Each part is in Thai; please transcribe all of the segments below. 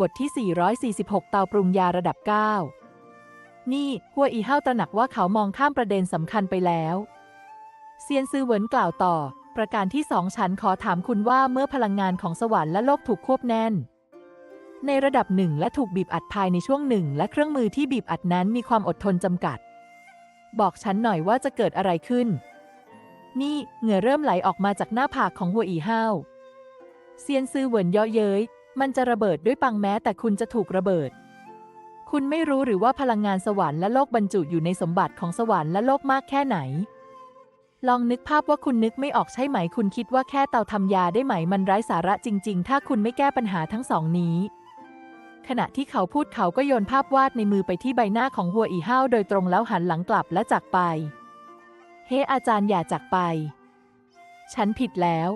บทที่ 446 เตาปรุงยาระดับ 9 นี่หัวอีเฮาตระหนักว่าเขามองข้ามประเด็นสำคัญไปแล้ว เซียนซือเหวินกล่าวต่อ ประการที่สองฉันขอถามคุณว่าเมื่อพลังงานของสวรรค์และโลกถูกควบแน่น ในระดับหนึ่งและถูกบีบอัดภายในช่วงหนึ่ง และเครื่องมือที่บีบอัดนั้นมีความอดทนจำกัด บอกฉันหน่อยว่าจะเกิดอะไรขึ้น นี่เหงื่อเริ่มไหลออกมาจากหน้าผากของหัวอีเฮาเซียนซือเหวินเยาะเย้ย มันจะระเบิดด้วยปังแม้แต่คุณจะถูกระเบิด คุณไม่รู้หรือว่าพลังงานสวรรค์และโลกบรรจุอยู่ในสมบัติของสวรรค์และโลกมากแค่ไหน ลองนึกภาพว่าคุณนึกไม่ออกใช่ไหม คุณคิดว่าแค่เตาทำยาได้ไหม มันไร้สาระจริง ๆ ถ้าคุณไม่แก้ปัญหาทั้งสองนี้ ขณะที่เขาพูดเขาก็โยนภาพวาดในมือไปที่ใบหน้าของหัวอีห้าวโดยตรงแล้วหันหลังกลับและจากไป เฮ้อาจารย์อย่าจากไป ฉันผิดแล้ว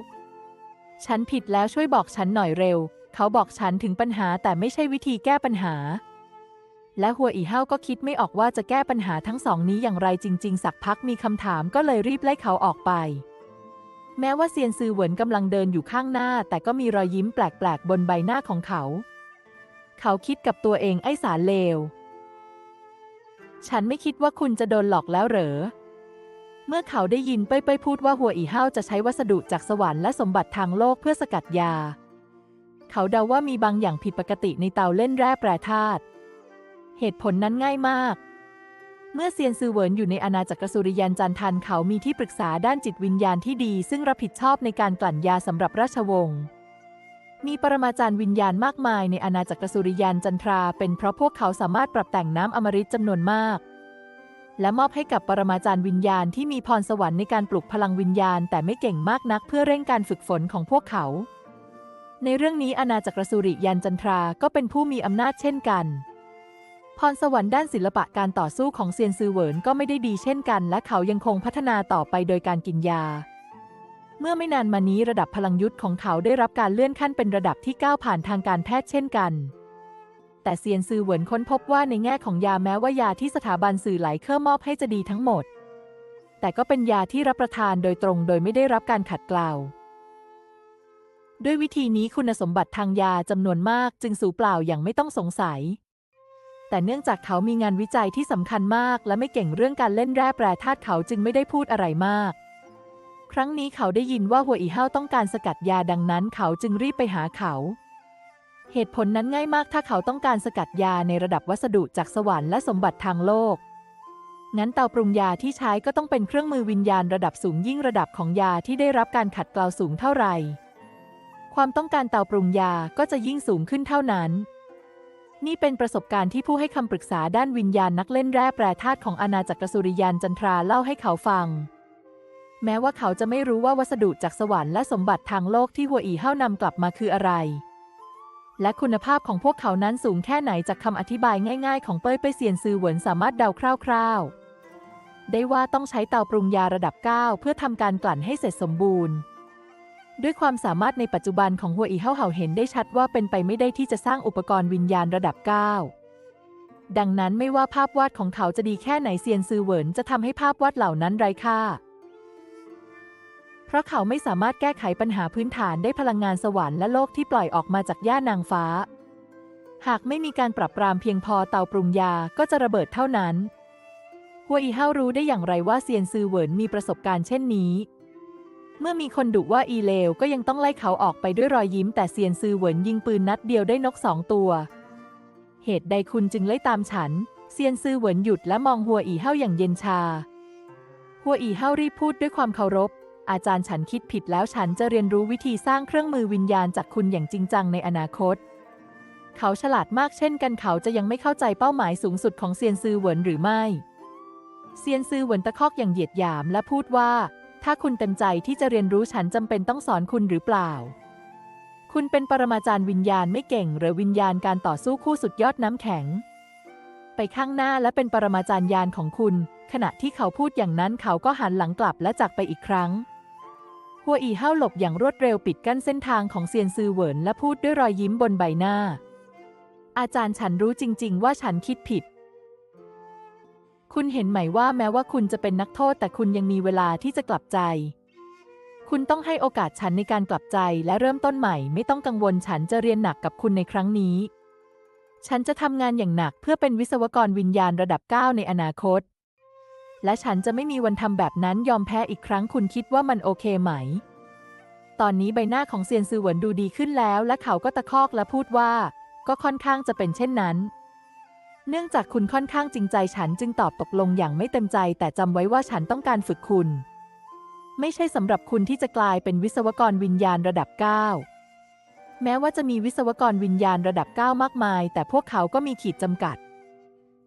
ฉันผิดแล้วช่วยบอกฉันหน่อยเร็ว เขาบอกฉันถึงปัญหาแต่ไม่ใช่วิธีแก้ปัญหา และหัวอีเฮาก็คิดไม่ออกว่าจะแก้ปัญหาทั้งสองนี้อย่างไรจริง ๆ สักพักมีคำถามก็เลยรีบไล่เขาออกไป แม้ว่าเซียนซือเหวินกำลังเดินอยู่ข้างหน้า แต่ก็มีรอยยิ้มแปลกๆ บนใบหน้าของเขา เขาคิดกับตัวเองไอ้สารเลว ฉันไม่คิดว่าคุณจะโดนหลอกแล้วเหรอเมื่อเขาได้ยินเป้ยเป้ยพูดว่าหัวอีเฮาจะใช้วัสดุจากสวรรค์และสมบัติทางโลกเพื่อสกัดยา เขาเดาว่ามีบางอย่างผิดปกติในเตาเล่นแร่แปรธาตุ เหตุผลนั้นง่ายมาก เมื่อเซียนซือเหวินอยู่ในอาณาจักรสุริยันจันทันเขามีที่ปรึกษาด้านจิตวิญญาณที่ดี ซึ่งรับผิดชอบในการกลั่นยาสำหรับราชวงศ์ มีปรมาจารย์วิญญาณมากมายในอาณาจักรสุริยันจันทรา เป็นเพราะพวกเขาสามารถปรับแต่งน้ำอมฤตจำนวนมากและมอบให้กับปรมาจารย์วิญญาณที่มีพรสวรรค์ในการปลุกพลังวิญญาณ แต่ไม่เก่งมากนักเพื่อเร่งการฝึกฝนของพวกเขา ในเรื่องนี้อาณาจักรสุริยันจันทราก็เป็นผู้มีอำนาจเช่นกัน พรสวรรค์ด้านศิลปะการต่อสู้ของเซียนซือเหวินก็ไม่ได้ดีเช่นกัน และเขายังคงพัฒนาต่อไปโดยการกินยา เมื่อไม่นานมานี้ระดับพลังยุทธ์ของเขาได้รับการเลื่อนขั้นเป็นระดับที่ก้าวผ่านทางการแพทย์เช่นกัน แต่เซียนซือเหวินค้นพบว่าในแง่ของยาแม้ว่ายาที่สถาบันสื่อไหลเคอร์มอบให้จะดีทั้งหมด แต่ก็เป็นยาที่รับประทานโดยตรงโดยไม่ได้รับการขัดเกลา ด้วยวิธีนี้คุณสมบัติทางยาจำนวนมากจึงสูญเปล่าอย่างไม่ต้องสงสัย แต่เนื่องจากเขามีงานวิจัยที่สำคัญมาก และไม่เก่งเรื่องการเล่นแร่แปรธาตุเขาจึงไม่ได้พูดอะไรมาก ครั้งนี้เขาได้ยินว่าหัวอีเฮาต้องการสกัดยาดังนั้นเขาจึงรีบไปหาเขา เหตุผลนั้นง่ายมากถ้าเขาต้องการสกัดยาในระดับวัสดุจากสวรรค์และสมบัติทางโลกงั้นเตาปรุงยาที่ใช้ก็ต้องเป็นเครื่องมือวิญญาณระดับสูงยิ่งระดับของยาที่ได้รับการขัดเกลาสูงเท่าไหร่ ความต้องการเตาปรุงยาก็จะยิ่งสูงขึ้นเท่านั้น นี่เป็นประสบการณ์ที่ผู้ให้คำปรึกษาด้านวิญญาณนักเล่นแร่แปรธาตุของอาณาจักรสุริยันจันทราเล่าให้เขาฟัง แม้ว่าเขาจะไม่รู้ว่าวัสดุจากสวรรค์และสมบัติทางโลกที่หัวอีเฮ้านำกลับมาคืออะไร และคุณภาพของพวกเขานั้นสูงแค่ไหนจากคำอธิบายง่าย ๆ ของเป้ยเป้ยเซียนซือเหวินสามารถเดาคร่าวๆได้ว่าต้องใช้เตาปรุงยาระดับ 9 เพื่อทำการกลั่นให้เสร็จสมบูรณ์ ด้วยความสามารถในปัจจุบันของหัวอีเฮาเห่าเห็นได้ชัดว่าเป็นไปไม่ได้ที่จะสร้างอุปกรณ์วิญญาณระดับ 9 ดังนั้นไม่ว่าภาพวาดของเขาจะดีแค่ไหนเซียนซือเหวินจะทำให้ภาพวาดเหล่านั้นไร้ค่า เพราะเขาไม่สามารถแก้ไขปัญหาพื้นฐานได้พลังงานสวรรค์และโลกที่ปล่อยออกมาจากย่านางฟ้า หากไม่มีการปรับปรามเพียงพอเตาปรุงยาก็จะระเบิดเท่านั้น หัวอีเฮารู้ได้อย่างไรว่าเซียนซือเหวินมีประสบการณ์เช่นนี้ เมื่อมีคนดุว่าอีเลวก็ยังต้องไล่เขาออกไปด้วยรอยยิ้ม แต่เซียนซือเหวินยิงปืนนัดเดียวได้นกสองตัว เหตุใดคุณจึงไล่ตามฉัน เซียนซือเหวินหยุดและมองหัวอีเฮาอย่างเย็นชา หัวอีเฮารีบพูดด้วยความเคารพ อาจารย์ฉันคิดผิดแล้วฉันจะเรียนรู้วิธีสร้างเครื่องมือวิญญาณจากคุณอย่างจริงจังในอนาคต เขาฉลาดมากเช่นกันเขาจะยังไม่เข้าใจเป้าหมายสูงสุดของเซียนซือเหวินหรือไม่ เซียนซือเหวินตะคอกอย่างเหยียดหยามและพูดว่า ถ้าคุณเต็มใจที่จะเรียนรู้ฉันจำเป็นต้องสอนคุณหรือเปล่า คุณเป็นปรมาจารย์วิญญาณไม่เก่ง หรือวิญญาณการต่อสู้คู่สุดยอดน้ำแข็ง ไปข้างหน้าและเป็นปรมาจารย์ยานของคุณ ขณะที่เขาพูดอย่างนั้นเขาก็หันหลังกลับและจากไปอีกครั้ง หัวอีเห้าหลบอย่างรวดเร็วปิดกั้นเส้นทางของเซียนซือเหวินและพูดด้วยรอยยิ้มบนใบหน้า อาจารย์ฉันรู้จริง ๆ ว่าฉันคิดผิด คุณเห็นไหมว่าแม้ว่าคุณจะเป็นนักโทษแต่คุณยังมีเวลาที่จะกลับใจ คุณต้องให้โอกาสฉันในการกลับใจและเริ่มต้นใหม่ ไม่ต้องกังวลฉันจะเรียนหนักกับคุณในครั้งนี้ ฉันจะทำงานอย่างหนักเพื่อเป็นวิศวกรวิญญาณระดับ 9 ในอนาคต และฉันจะไม่มีวันทำแบบนั้นยอมแพ้อีกครั้งคุณคิดว่ามันโอเคไหม ตอนนี้ใบหน้าของเซียนซือเหวินดูดีขึ้นแล้ว และเขาก็ตะคอกและพูดว่า ก็ค่อนข้างจะเป็นเช่นนั้น เนื่องจากคุณค่อนข้างจริงใจฉันจึงตอบตกลงอย่างไม่เต็มใจ แต่จำไว้ว่าฉันต้องการฝึกคุณ ไม่ใช่สำหรับคุณที่จะกลายเป็นวิศวกรวิญญาณระดับ 9 แม้ว่าจะมีวิศวกรวิญญาณระดับ 9 มากมาย แต่พวกเขาก็มีขีดจำกัด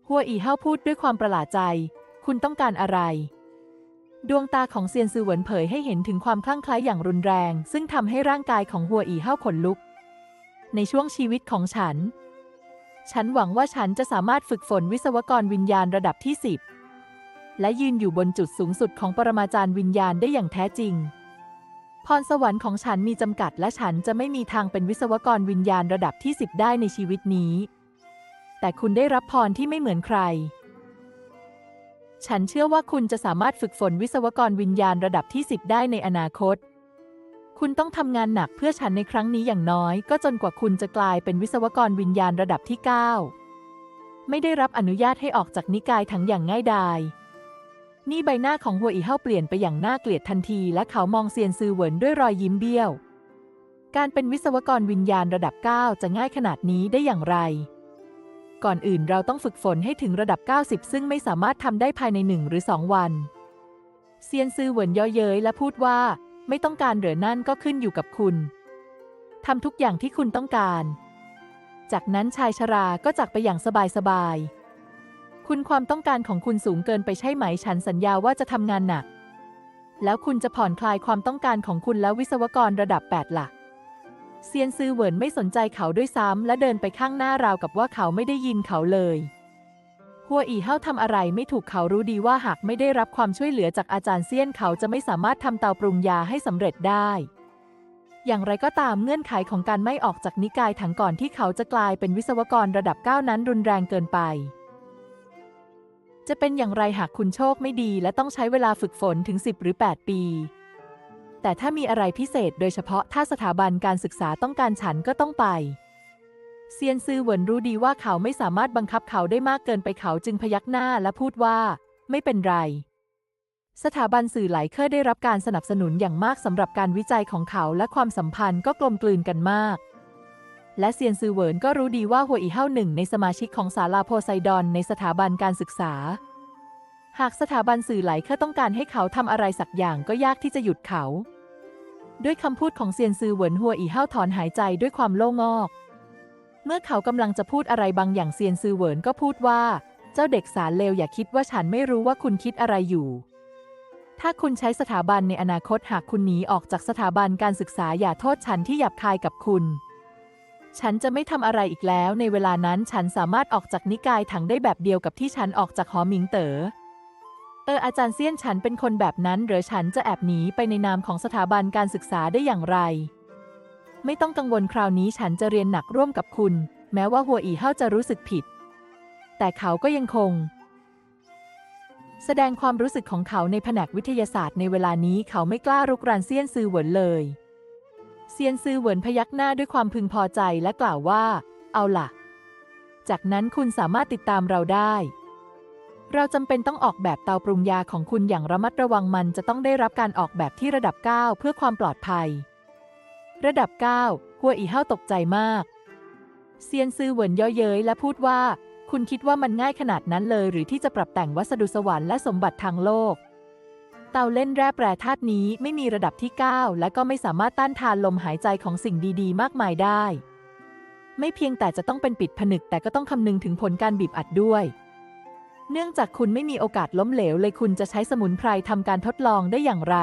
หัวอีเฮาพูดด้วยความประหลาดใจ คุณต้องการอะไร ดวงตาของเซียนซือเหวินเผยให้เห็นถึงความคลั่งไคล้อย่างรุนแรง ซึ่งทำให้ร่างกายของหัวอีเฮาขนลุก ในช่วงชีวิตของฉัน ฉันหวังว่าฉันจะสามารถฝึกฝนวิศวกรวิญญาณระดับที่ 10 และยืนอยู่บนจุดสูงสุดของปรมาจารย์วิญญาณได้อย่างแท้จริง พรสวรรค์ของฉันมีจำกัด และฉันจะไม่มีทางเป็นวิศวกรวิญญาณระดับที่ 10 ได้ในชีวิตนี้ แต่คุณได้รับพรที่ไม่เหมือนใคร ฉันเชื่อว่าคุณจะสามารถฝึกฝนวิศวกรวิญญาณระดับที่ 10 ได้ในอนาคต คุณต้องทำงานหนักเพื่อฉันในครั้งนี้อย่างน้อย ก็จนกว่าคุณจะกลายเป็นวิศวกรวิญญาณระดับที่ 9 ไม่ได้รับอนุญาตให้ออกจากนิกายทั้งอย่างง่ายดาย นี่ใบหน้าของหัวอีเฮาเปลี่ยนไปอย่างน่าเกลียดทันที และเขามองเซียนซือเหวินด้วยรอยยิ้มเบี้ยว การเป็นวิศวกรวิญญาณระดับ 9 จะง่ายขนาดนี้ได้อย่างไร ก่อนอื่นเราต้องฝึกฝนให้ถึงระดับ 90 ซึ่งไม่สามารถทำได้ภายในหนึ่งหรือสองวันเซียนซือเหวินย่อเย้ยและพูดว่า ไม่ต้องการเหรือนั่นก็ขึ้นอยู่กับคุณทำทุกอย่างที่คุณต้องการ จากนั้นชายชราก็จากไปอย่างสบายๆ คุณความต้องการของคุณสูงเกินไปใช่ไหมฉันสัญญาว่าจะทำงานหนัก แล้วคุณจะผ่อนคลายความต้องการของคุณแล้ววิศวกรระดับ8ล่ะเซียนซือเหวินไม่สนใจเขาด้วยซ้ำและเดินไปข้างหน้าราวกับว่าเขาไม่ได้ยินเขาเลย หัวอีเฮาทำอะไรไม่ถูกเขารู้ดีว่าหากไม่ได้รับความช่วยเหลือจากอาจารย์เซียนเขาจะไม่สามารถทำเตาปรุงยาให้สำเร็จได้ อย่างไรก็ตามเงื่อนไขของการไม่ออกจากนิกายถังก่อนที่เขาจะกลายเป็นวิศวกรระดับ9นั้นรุนแรงเกินไป จะเป็นอย่างไรหากคุณโชคไม่ดีและต้องใช้เวลาฝึกฝนถึง 10 หรือ 8 ปี แต่ถ้ามีอะไรพิเศษโดยเฉพาะถ้าสถาบันการศึกษาต้องการฉันก็ต้องไป เซียนซือเหวินรู้ดีว่าเขาไม่สามารถบังคับเขาได้มากเกินไปเขาจึงพยักหน้าและพูดว่า ไม่เป็นไร สถาบันสื่อหลายเคยได้รับการสนับสนุนอย่างมากสำหรับการวิจัยของเขาและความสัมพันธ์ก็กลมกลืนกันมาก และเซียนซือเหวินก็รู้ดีว่าหัวอีเฮาหนึ่งในสมาชิกของศาลาโพไซดอนในสถาบันการศึกษา หากสถาบันสื่อหลายเคยต้องการให้เขาทำอะไรสักอย่างก็ยากที่จะหยุดเขา ด้วยคำพูดของเซียนซือเหวินหัวอีเฮาถอนหายใจด้วยความโล่งอก เมื่อเขากำลังจะพูดอะไรบางอย่างเซียนซือเหวินก็พูดว่า เจ้าเด็กสารเลวอย่าคิดว่าฉันไม่รู้ว่าคุณคิดอะไรอยู่ ถ้าคุณใช้สถาบันในอนาคตหากคุณหนีออกจากสถาบันการศึกษาอย่าโทษฉันที่หยาบคายกับคุณ ฉันจะไม่ทำอะไรอีกแล้ว ในเวลานั้นฉันสามารถออกจากนิกายถังได้แบบเดียวกับที่ฉันออกจากหอหมิงเตอ๋อเอออาจารย์เซียนฉันเป็นคนแบบนั้นหรือฉันจะแอบหนีไปในนามของสถาบันการศึกษาได้อย่างไร ไม่ต้องกังวลคราวนี้ฉันจะเรียนหนักร่วมกับคุณ แม้ว่าหัวอีเฮาจะรู้สึกผิด แต่เขาก็ยังคง แสดงความรู้สึกของเขาในแผนกวิทยาศาสตร์ในเวลานี้เขาไม่กล้ารุกรานเซียนซือเหวินเลยเซียนซือเหวินพยักหน้าด้วยความพึงพอใจและกล่าวว่า เอาล่ะ จากนั้นคุณสามารถติดตามเราได้ เราจำเป็นต้องออกแบบเตาปรุงยาของคุณอย่างระมัดระวังมันจะต้องได้รับการออกแบบที่ระดับ 9 เพื่อความปลอดภัย ระดับ 9 หัวอีเฮาตกใจมาก เซียนซือเหวินย่อเย้ยและพูดว่า คุณคิดว่ามันง่ายขนาดนั้นเลยหรือที่จะปรับแต่งวัสดุสวรรค์และสมบัติทางโลก เตาเล่นแร่แปรธาตุนี้ไม่มีระดับที่ 9 และก็ไม่สามารถต้านทานลมหายใจของสิ่งดีๆ มากมายได้ ไม่เพียงแต่จะต้องเป็นปิดผนึกแต่ก็ต้องคำนึงถึงผลการบีบอัดด้วย เนื่องจากคุณไม่มีโอกาสล้มเหลวเลยคุณจะใช้สมุนไพรทำการทดลองได้อย่างไร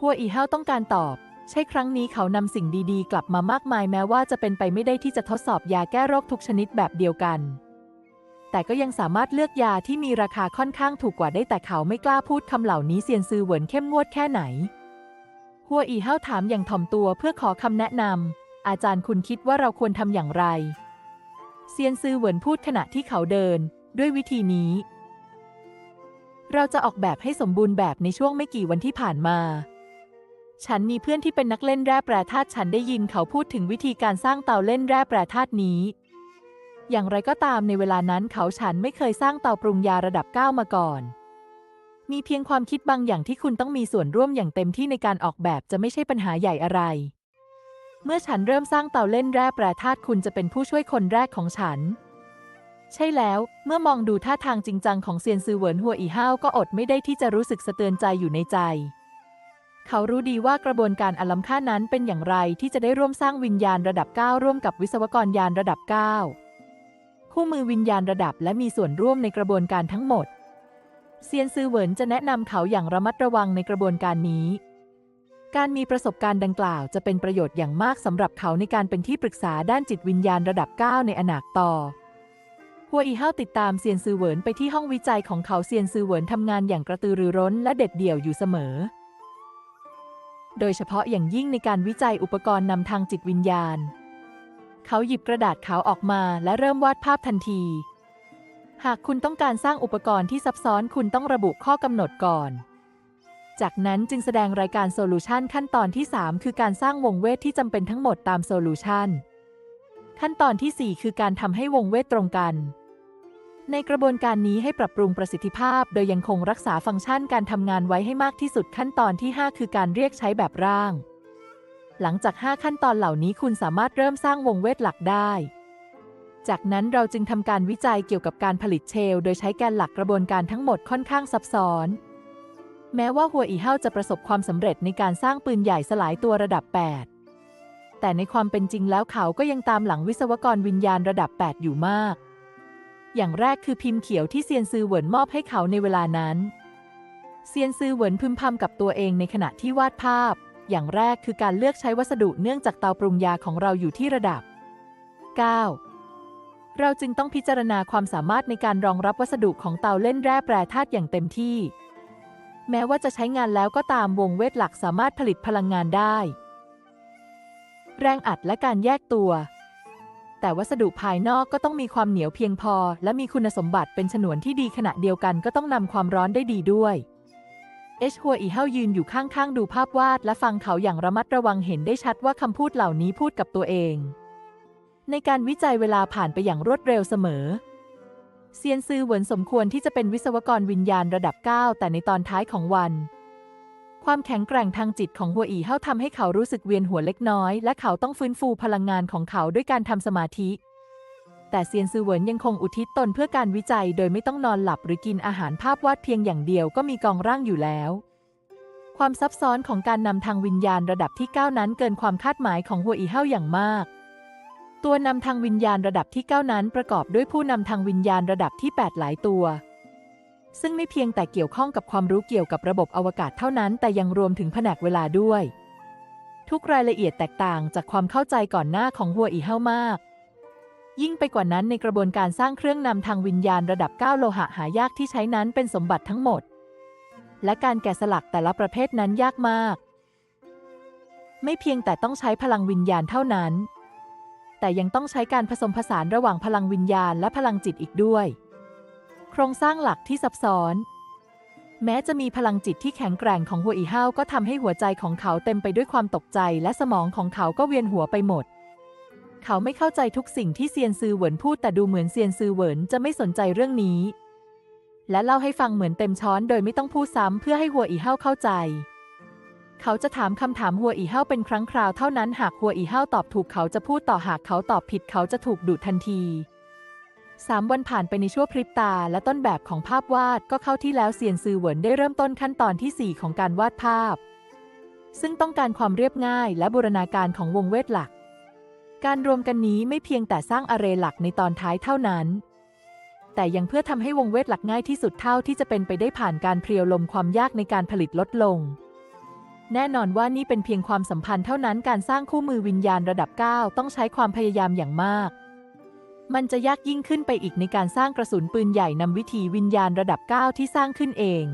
หัวอีเฮาต้องการตอบ ใช่ครั้งนี้เขานำสิ่งดีๆ กลับมามากมายแม้ว่าจะเป็นไปไม่ได้ที่จะทดสอบยาแก้โรคทุกชนิดแบบเดียวกัน แต่ก็ยังสามารถเลือกยาที่มีราคาค่อนข้างถูกกว่าได้แต่เขาไม่กล้าพูดคำเหล่านี้เซียนซือเหวินเข้มงวดแค่ไหน หัวอีเฮาถามอย่างถ่อมตัวเพื่อขอคำแนะนำอาจารย์คุณคิดว่าเราควรทำอย่างไร เซียนซือเหวินพูดขณะที่เขาเดิน ด้วยวิธีนี้ เราจะออกแบบให้สมบูรณ์แบบในช่วงไม่กี่วันที่ผ่านมา ฉันมีเพื่อนที่เป็นนักเล่นแร่แปรธาตุฉันได้ยินเขาพูดถึงวิธีการสร้างเตาเล่นแร่แปรธาตุนี้ อย่างไรก็ตามในเวลานั้นเขาฉันไม่เคยสร้างเตาปรุงยาระดับ 9 มาก่อน มีเพียงความคิดบางอย่างที่คุณต้องมีส่วนร่วมอย่างเต็มที่ในการออกแบบจะไม่ใช่ปัญหาใหญ่อะไร เมื่อฉันเริ่มสร้างเตาเล่นแร่แปรธาตุคุณจะเป็นผู้ช่วยคนแรกของฉัน ใช่แล้วเมื่อมองดูท่าทางจริงจังของเซียนซือเหวินหัวอีห้าวก็อดไม่ได้ที่จะรู้สึกสะเตือนใจอยู่ในใจ เขารู้ดีว่ากระบวนการอันล้ำค่านั้นเป็นอย่างไรที่จะได้ร่วมสร้างวิญญาณระดับ 9 ร่วมกับวิศวกรยานระดับ 9 คู่มือวิญญาณระดับและมีส่วนร่วมในกระบวนการทั้งหมด เซียนซือเหวินจะแนะนำเขาอย่างระมัดระวังในกระบวนการนี้ การมีประสบการณ์ดังกล่าวจะเป็นประโยชน์อย่างมากสำหรับเขาในการเป็นที่ปรึกษาด้านจิตวิญญาณระดับ 9 ในอนาคตต่อหัวอีเฮาติดตามเซียนซือเหวินไปที่ห้องวิจัยของเขาเซียนซือเหวินทำงานอย่างกระตือรือร้นและเด็ดเดี่ยวอยู่เสมอ โดยเฉพาะอย่างยิ่งในการวิจัยอุปกรณ์นำทางจิตวิญญาณ เขาหยิบกระดาษขาวออกมาและเริ่มวาดภาพทันที หากคุณต้องการสร้างอุปกรณ์ที่ซับซ้อนคุณต้องระบุข้อกำหนดก่อน จากนั้นจึงแสดงรายการโซลูชันขั้นตอนที่ 3 คือการสร้างวงเวทที่จำเป็นทั้งหมดตามโซลูชันขั้นตอนทีสี่4 คือการทำให้วงเวทตรงกัน ในกระบวนการนี้ให้ปรับปรุงประสิทธิภาพ โดยยังคงรักษาฟังก์ชันการทำงานไว้ให้มากที่สุดขั้นตอนที่ 5 คือการเรียกใช้แบบร่าง หลังจาก 5 ขั้นตอนเหล่านี้คุณสามารถเริ่มสร้างวงเวทหลักได้ จากนั้นเราจึงทำการวิจัยเกี่ยวกับการผลิตเชลล์โดยใช้แกนหลักกระบวนการทั้งหมดค่อนข้างซับซ้อน แม้ว่าหัวอีเฮาจะประสบความสำเร็จในการสร้างปืนใหญ่สลายตัวระดับ 8 แต่ในความเป็นจริงแล้วเขาก็ยังตามหลังวิศวกรวิญญาณระดับ 8 อยู่มาก อย่างแรกคือพิมพ์เขียวที่เซียนซือเหวินมอบให้เขาในเวลานั้น เซียนซือเหวินพึมพำกับตัวเองในขณะที่วาดภาพ อย่างแรกคือการเลือกใช้วัสดุเนื่องจากเตาปรุงยาของเราอยู่ที่ระดับ 9 เราจึงต้องพิจารณาความสามารถในการรองรับวัสดุของเตาเล่นแร่แปรธาตุอย่างเต็มที่ แม้ว่าจะใช้งานแล้วก็ตามวงเวทหลักสามารถผลิตพลังงานได้ แรงอัดและการแยกตัว แต่วัสดุภายนอกก็ต้องมีความเหนียวเพียงพอ และมีคุณสมบัติเป็นฉนวนที่ดีขณะเดียวกันก็ต้องนำความร้อนได้ดีด้วย เอชฮัวอีเฮายืนอยู่ข้างๆ ดูภาพวาดและฟังเขาอย่างระมัดระวังเห็นได้ชัดว่าคำพูดเหล่านี้พูดกับตัวเอง ในการวิจัยเวลาผ่านไปอย่างรวดเร็วเสมอ เซียนซือเหวินสมควรที่จะเป็นวิศวกรวิญญาณระดับ 9 แต่ในตอนท้ายของวัน ความแข็งแกร่งทางจิตของหัวอีเฮาทำให้เขารู้สึกเวียนหัวเล็กน้อย และเขาต้องฟื้นฟูพลังงานของเขาด้วยการทำสมาธิ แต่เซียนซือเหวินยังคงอุทิศตนเพื่อการวิจัย โดยไม่ต้องนอนหลับหรือกินอาหารภาพวาดเพียงอย่างเดียวก็มีกองร่างอยู่แล้ว ความซับซ้อนของการนำทางวิญญาณระดับที่ 9 นั้นเกินความคาดหมายของหัวอีเฮาอย่างมาก ตัวนำทางวิญญาณระดับที่ 9 นั้นประกอบด้วยผู้นำทางวิญญาณระดับที่ 8 หลายตัว ซึ่งไม่เพียงแต่เกี่ยวข้องกับความรู้เกี่ยวกับระบบอวกาศเท่านั้น แต่ยังรวมถึงแผนกเวลาด้วย ทุกรายละเอียดแตกต่างจากความเข้าใจก่อนหน้าของหัวอีเฮามาก ยิ่งไปกว่านั้นในกระบวนการสร้างเครื่องนำทางวิญญาณระดับ 9 โลหะหายากที่ใช้นั้นเป็นสมบัติทั้งหมด และการแกะสลักแต่ละประเภทนั้นยากมาก ไม่เพียงแต่ต้องใช้พลังวิญญาณเท่านั้น แต่ยังต้องใช้การผสมผสานระหว่างพลังวิญญาณและพลังจิตอีกด้วย โครงสร้างหลักที่ซับซ้อน แม้จะมีพลังจิตที่แข็งแกร่งของหัวอีห้าวก็ทำให้หัวใจของเขาเต็มไปด้วยความตกใจ และสมองของเขาก็เวียนหัวไปหมด เขาไม่เข้าใจทุกสิ่งที่เซียนซือเหวินพูดแต่ดูเหมือนเซียนซือเหวินจะไม่สนใจเรื่องนี้ และเล่าให้ฟังเหมือนเต็มช้อนโดยไม่ต้องพูดซ้ำเพื่อให้หัวอีห้าวเข้าใจเขาจะถามคำถามหัวอีเห้าเป็นครั้งคราวเท่านั้นหากหัวอีเห้าตอบถูกเขาจะพูดต่อหากเขาตอบผิดเขาจะถูกดูดทันที สามวันผ่านไปในชั่วพริบตา และต้นแบบของภาพวาดก็เข้าที่แล้วเซียนซือเหวินได้เริ่มต้นขั้นตอนที่ 4 ของการวาดภาพ ซึ่งต้องการความเรียบง่าย และบูรณาการของวงเวทหลัก การรวมกันนี้ไม่เพียงแต่สร้างอาเรย์หลักในตอนท้ายเท่านั้น แต่ยังเพื่อทำให้วงเวทหลักง่ายที่สุดเท่าที่จะเป็นไปได้ผ่านการเพรียวลมความยากในการผลิตลดลง แน่นอนว่านี่เป็นเพียงความสัมพันธ์เท่านั้นการสร้างคู่มือวิญญาณระดับ 9 ต้องใช้ความพยายามอย่างมาก มันจะยากยิ่งขึ้นไปอีกในการสร้างกระสุนปืนใหญ่นำวิธีวิญญาณระดับ 9 ที่สร้างขึ้นเอง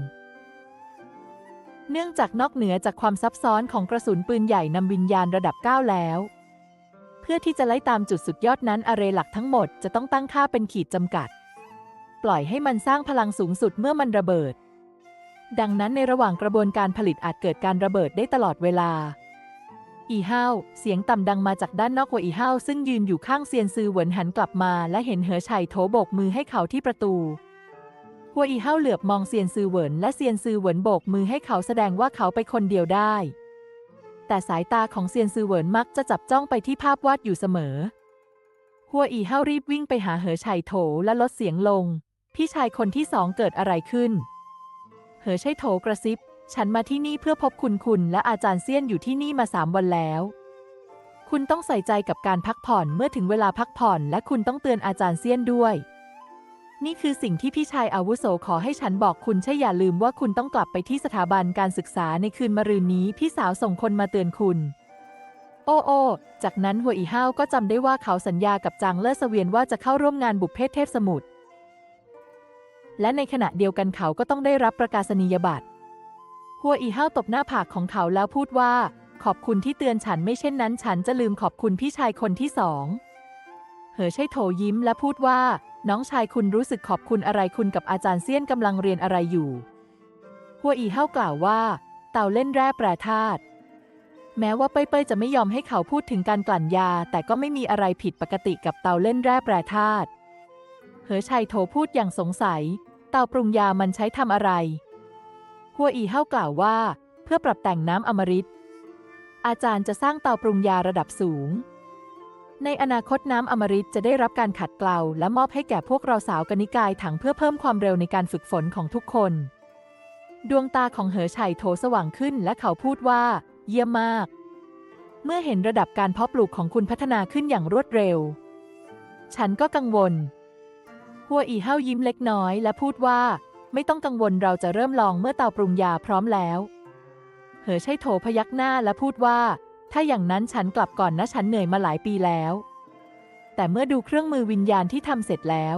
เนื่องจากนอกเหนือจากความซับซ้อนของกระสุนปืนใหญ่นำวิญญาณระดับ 9 แล้ว เพื่อที่จะไล่ตามจุดสุดยอดนั้นอาเรหลักทั้งหมดจะต้องตั้งค่าเป็นขีดจำกัด ปล่อยให้มันสร้างพลังสูงสุดเมื่อมันระเบิด ดังนั้นในระหว่างกระบวนการผลิตอาจเกิดการระเบิดได้ตลอดเวลา อีเฮาว เสียงต่ำดังมาจากด้านนอกหัวอีเฮาวซึ่งยืนอยู่ข้างเซียนซือเหวินหันกลับมา และเห็นเหอไฉโถโบกมือให้เขาที่ประตู หัวอีเฮาวเหลือบมองเซียนซือเหวินและเซียนซือเหวินโบกมือให้เขาแสดงว่าเขาไปคนเดียวได้ แต่สายตาของเซียนซือเหวินมักจะจับจ้องไปที่ภาพวาดอยู่เสมอ หัวอีเฮาวรีบวิ่งไปหาเหอไฉโถและลดเสียงลง พี่ชายคนที่สองเกิดอะไรขึ้น เหอไฉโถกระซิบ ฉันมาที่นี่เพื่อพบคุณคุณและอาจารย์เซียนอยู่ที่นี่มาสามวันแล้ว คุณต้องใส่ใจกับการพักผ่อนเมื่อถึงเวลาพักผ่อน และคุณต้องเตือนอาจารย์เซียนด้วย นี่คือสิ่งที่พี่ชายอาวุโสขอให้ฉันบอกคุณใช่อย่าลืมว่าคุณต้องกลับไปที่สถาบันการศึกษาในคืนมะรืนนี้พี่สาวส่งคนมาเตือนคุณ โอ้โอ้จากนั้นหัวอีห้าวก็จำได้ว่าเขาสัญญากับจางเล่อเสวียนว่าจะเข้าร่วมงานบุพเพเทพสมุทรและในขณะเดียวกันเขาก็ต้องได้รับประกาศนียบัตร หัวอีห้าวตบหน้าผากของเขาแล้วพูดว่า ขอบคุณที่เตือนฉันไม่เช่นนั้น ฉันจะลืมขอบคุณพี่ชายคนที่สองเหอใช่โถยิ้มและพูดว่า น้องชายคุณรู้สึกขอบคุณอะไรคุณกับอาจารย์เซียนกำลังเรียนอะไรอยู่หัวอีห้าวกล่าวว่า เต่าเล่นแร่แปรธาตุแม้ว่าเป้ยเป้จะไม่ยอมให้เขาพูดถึงการกลั่นยา แต่ก็ไม่มีอะไรผิดปกติกับเต่าเล่นแร่แปรธาตุเหอชัยโถพูดอย่างสงสัย เต่าปรุงยามันใช้ทำอะไร หัวอีเฮ้ากล่าวว่า เพื่อปรับแต่งน้ำอมฤต อาจารย์จะสร้างเตาปรุงยาระดับสูง ในอนาคตน้ำอมฤตจะได้รับการขัดเกลาและมอบให้แก่พวกเราสาวกนิกายถังเพื่อเพิ่มความเร็วในการฝึกฝนของทุกคน ดวงตาของเหอชัยโถสว่างขึ้นและเขาพูดว่า เยี่ยมมาก เมื่อเห็นระดับการเพาะปลูกของคุณพัฒนาขึ้นอย่างรวดเร็ว ฉันก็กังวลหัวอีเฮ้ายิ้มเล็กน้อยและพูดว่า ไม่ต้องกังวลเราจะเริ่มลองเมื่อเตาปรุงยาพร้อมแล้ว เหอใช่โถพยักหน้าและพูดว่า ถ้าอย่างนั้นฉันกลับก่อนนะฉันเหนื่อยมาหลายปีแล้ว แต่เมื่อดูเครื่องมือวิญญาณที่ทำเสร็จแล้ว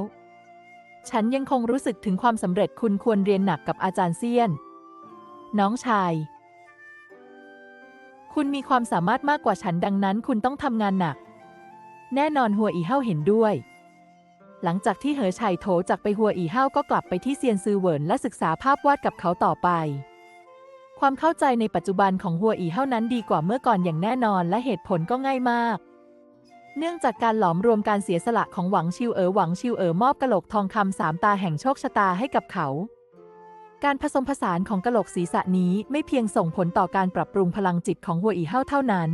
ฉันยังคงรู้สึกถึงความสำเร็จคุณควรเรียนหนักกับอาจารย์เซียน น้องชาย คุณมีความสามารถมากกว่าฉันดังนั้น คุณต้องทำงานหนัก แน่นอนหัวอีเฮ้าเห็นด้วย หลังจากที่เหอไฉโถจากไปหัวอีเฮ้าก็กลับไปที่เซียนซือเหวินและศึกษาภาพวาดกับเขาต่อไป ความเข้าใจในปัจจุบันของหัวอีเฮ้านั้นดีกว่าเมื่อก่อนอย่างแน่นอนและเหตุผลก็ง่ายมาก เนื่องจากการหลอมรวมการเสียสละของหวังชิวเอ๋อหวังชิวเอ๋อมอบกะโหลกทองคำสามตาแห่งโชคชะตาให้กับเขาการผสมผสานของกะโหลกศีรษะนี้ไม่เพียงส่งผลต่อการปรับปรุงพลังจิตของหัวอีเฮาเท่านั้น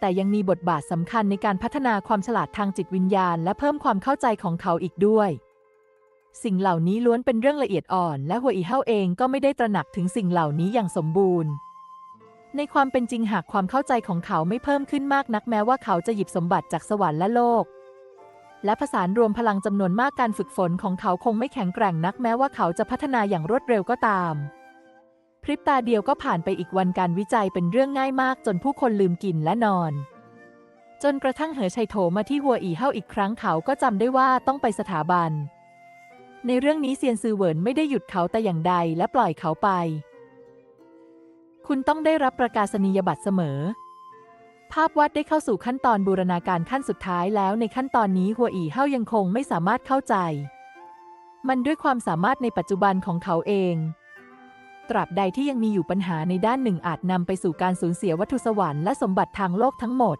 แต่ยังมีบทบาทสำคัญในการพัฒนาความฉลาดทางจิตวิญญาณ และเพิ่มความเข้าใจของเขาอีกด้วย สิ่งเหล่านี้ล้วนเป็นเรื่องละเอียดอ่อน และหัวอีเฮาเองก็ไม่ได้ตระหนักถึงสิ่งเหล่านี้อย่างสมบูรณ์ ในความเป็นจริงหากความเข้าใจของเขาไม่เพิ่มขึ้นมากนักแม้ว่าเขาจะหยิบสมบัติจากสวรรค์และโลก และผสานรวมพลังจำนวนมากการฝึกฝนของเขาคงไม่แข็งแกร่งนักแม้ว่าเขาจะพัฒนาอย่างรวดเร็วก็ตาม พริบตาเดียวก็ผ่านไปอีกวันการวิจัยเป็นเรื่องง่ายมากจนผู้คนลืมกินและนอน จนกระทั่งเหอชัยโถมาที่หัวอีเฮาอีกครั้งเขาก็จำได้ว่าต้องไปสถาบัน ในเรื่องนี้เซียนซือเหวินไม่ได้หยุดเขาแต่อย่างใดและปล่อยเขาไป คุณต้องได้รับประกาศนียบัตรเสมอ ภาพวาดได้เข้าสู่ขั้นตอนบูรณาการขั้นสุดท้ายแล้วในขั้นตอนนี้หัวอีเฮายังคงไม่สามารถเข้าใจ มันด้วยความสามารถในปัจจุบันของเขาเอง ตราบใดที่ยังมีอยู่ปัญหาในด้านหนึ่งอาจนำไปสู่การสูญเสียวัตถุสวรรค์และสมบัติทางโลกทั้งหมด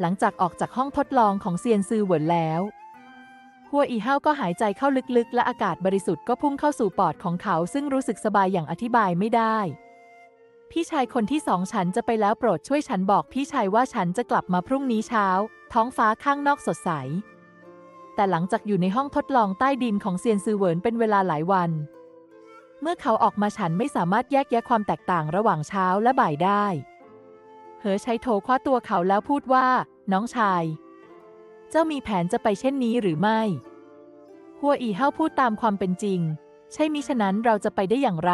หลังจากออกจากห้องทดลองของเซียนซือเหวินแล้วหัวอีเฮ้าก็หายใจเข้าลึกๆ และอากาศบริสุทธิ์ก็พุ่งเข้าสู่ปอดของเขาซึ่งรู้สึกสบายอย่างอธิบายไม่ได้ พี่ชายคนที่สองฉันจะไปแล้วโปรดช่วยฉันบอกพี่ชายว่าฉันจะกลับมาพรุ่งนี้เช้า ท้องฟ้าข้างนอกสดใส แต่หลังจากอยู่ในห้องทดลองใต้ดินของเซียนซือเหวินเป็นเวลาหลายวัน เมื่อเขาออกมาฉันไม่สามารถแยกแยะความแตกต่างระหว่างเช้าและบ่ายได้ เหอใช้โถคว้าตัวเขาแล้วพูดว่า น้องชาย เจ้ามีแผนจะไปเช่นนี้หรือไม่ หัวอีเฮาพูดตามความเป็นจริง ใช่มิฉะนั้นเราจะไปได้อย่างไร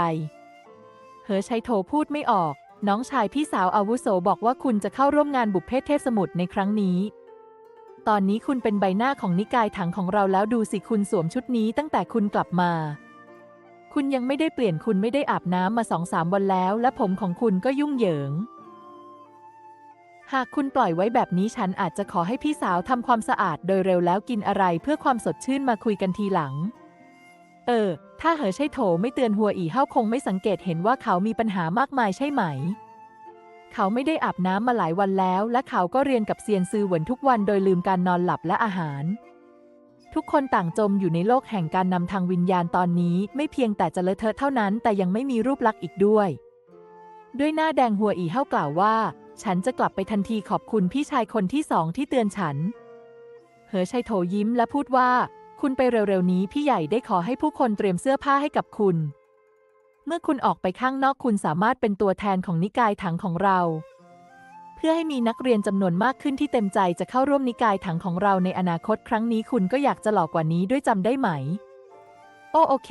เหอชัยโถพูดไม่ออก น้องชายพี่สาวอาวุโสบอกว่าคุณจะเข้าร่วมงานบุพเพเทพสมุทรในครั้งนี้ ตอนนี้คุณเป็นใบหน้าของนิกายถังของเราแล้วดูสิคุณสวมชุดนี้ตั้งแต่คุณกลับมา คุณยังไม่ได้เปลี่ยนคุณไม่ได้อาบน้ำมาสองสามวันแล้ว และผมของคุณก็ยุ่งเหยิง หากคุณปล่อยไว้แบบนี้ฉันอาจจะขอให้พี่สาวทำความสะอาดโดยเร็วแล้วกินอะไรเพื่อความสดชื่นมาคุยกันทีหลัง เออ ถ้าเหอใช่โถไม่เตือนหัวอีเฮ้าคงไม่สังเกตเห็นว่าเขามีปัญหามากมายใช่ไหม เขาไม่ได้อาบน้ำมาหลายวันแล้ว และเขาก็เรียนกับเซียนซือเหวินทุกวันโดยลืมการนอนหลับและอาหาร ทุกคนต่างจมอยู่ในโลกแห่งการนำทางวิญญาณตอนนี้ ไม่เพียงแต่จะเลอะเทอะเท่านั้น แต่ยังไม่มีรูปลักษณ์อีกด้วย ด้วยหน้าแดงหัวอีเฮากล่าวว่า ฉันจะกลับไปทันทีขอบคุณพี่ชายคนที่สองที่เตือนฉัน เหอชัยโถยิ้มและพูดว่า คุณไปเร็วๆนี้พี่ใหญ่ได้ขอให้ผู้คนเตรียมเสื้อผ้าให้กับคุณ เมื่อคุณออกไปข้างนอกคุณสามารถเป็นตัวแทนของนิกายถังของเรา เพื่อให้มีนักเรียนจำนวนมากขึ้นที่เต็มใจจะเข้าร่วมนิกายถังของเราในอนาคตครั้งนี้คุณก็อยากจะหลอกกว่านี้ด้วยจำได้ไหม โอ้โอเค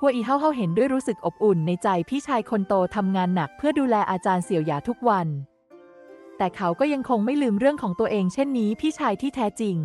หัวอีเฮาเฮาเห็นด้วยรู้สึกอบอุ่นในใจพี่ชายคนโตทำงานหนักเพื่อดูแลอาจารย์เสี่ยวหยาทุกวัน แต่เขาก็ยังคงไม่ลืมเรื่องของตัวเองเช่นนี้พี่ชายที่แท้จริง